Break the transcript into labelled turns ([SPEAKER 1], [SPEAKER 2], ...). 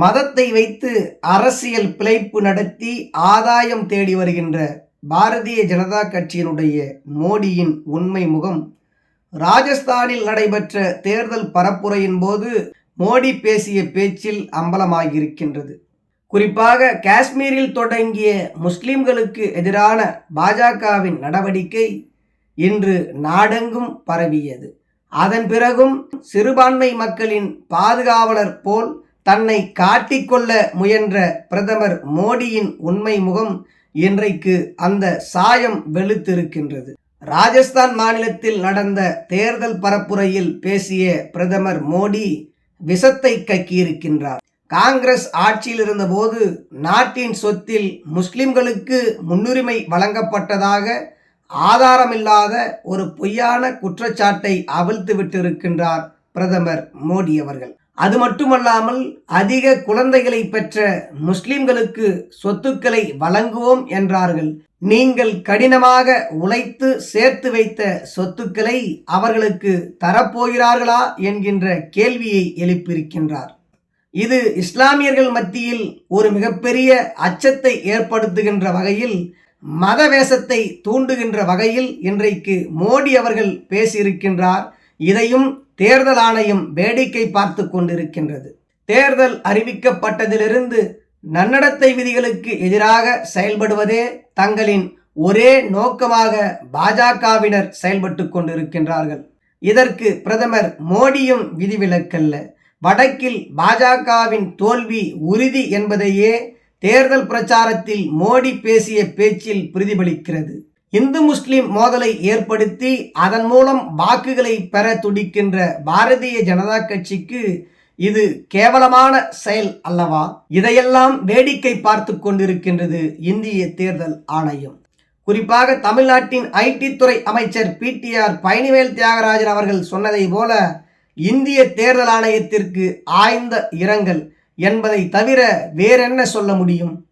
[SPEAKER 1] மதத்தை வைத்து அரசியல் பிழைப்பு நடத்தி ஆதாயம் தேடி வருகின்ற பாரதிய ஜனதா கட்சியினுடைய மோடியின் உண்மை முகம் ராஜஸ்தானில் நடைபெற்ற தேர்தல் பரப்புரையின் போது மோடி பேசிய பேச்சில் அம்பலமாகியிருக்கின்றது. குறிப்பாக காஷ்மீரில் தொடங்கிய முஸ்லிம்களுக்கு எதிரான பாஜகவின் நடவடிக்கை இன்று நாடெங்கும் பரவியது. அதன் பிறகும் சிறுபான்மை மக்களின் பாதுகாவலர் போல் தன்னை காட்டிக்கொள்ள முயன்ற பிரதமர் மோடியின் உண்மை முகம் இன்றைக்கு அந்த சாயம் வெளுத்திருக்கின்றது. ராஜஸ்தான் மாநிலத்தில் நடந்த தேர்தல் பரப்புரையில் பேசிய பிரதமர் மோடி விஷத்தை கக்கியிருக்கின்றார். காங்கிரஸ் ஆட்சியில் இருந்தபோது நாட்டின் சொத்தில் முஸ்லிம்களுக்கு முன்னுரிமை வழங்கப்பட்டதாக ஆதாரமில்லாத ஒரு பொய்யான குற்றச்சாட்டை அவிழ்த்து விட்டிருக்கின்றார் பிரதமர் மோடி அவர்கள். அது மட்டுமல்லாமல் அதிக குழந்தைகளை பெற்ற முஸ்லிம்களுக்கு சொத்துக்களை வழங்குவோம் என்றார்கள். நீங்கள் கடினமாக உழைத்து சேர்த்து வைத்த சொத்துக்களை அவர்களுக்கு தரப்போகிறார்களா என்கின்ற கேள்வியை எழுப்பியிருக்கின்றார். இது இஸ்லாமியர்கள் மத்தியில் ஒரு மிகப்பெரிய அச்சத்தை ஏற்படுத்துகின்ற வகையில் மதவேஷத்தை தூண்டுகின்ற வகையில் இன்றைக்கு மோடி அவர்கள் பேசியிருக்கின்றார். இதையும் தேர்தல் ஆணையம் வேடிக்கை பார்த்து கொண்டிருக்கின்றது. தேர்தல் அறிவிக்கப்பட்டதிலிருந்து நன்னடத்தை விதிகளுக்கு எதிராக செயல்படுவதே தங்களின் ஒரே நோக்கமாக பாஜகவினர் செயல்பட்டு கொண்டிருக்கின்றார்கள். இதற்கு பிரதமர் மோடியும் விதிவிலக்கல்ல. வடக்கில் பாஜகவின் தோல்வி உறுதி என்பதையே தேர்தல் பிரச்சாரத்தில் மோடி பேசிய பேச்சில் பிரதிபலிக்கிறது. இந்து முஸ்லிம் மோதலை ஏற்படுத்தி அதன் மூலம் வாக்குகளை பெற துடிக்கின்ற பாரதிய ஜனதா கட்சிக்கு இது கேவலமான செயல் அல்லவா? இதையெல்லாம் வேடிக்கை பார்த்து கொண்டிருக்கின்றது இந்திய தேர்தல் ஆணையம். குறிப்பாக தமிழ்நாட்டின் ஐடி துறை அமைச்சர் பிடிஆர் பழனிவேல் தியாகராஜன் அவர்கள் சொன்னதை போல இந்திய தேர்தல் ஆணையத்திற்கு ஆய்ந்த இரங்கல் என்பதை தவிர வேறென்ன சொல்ல முடியும்?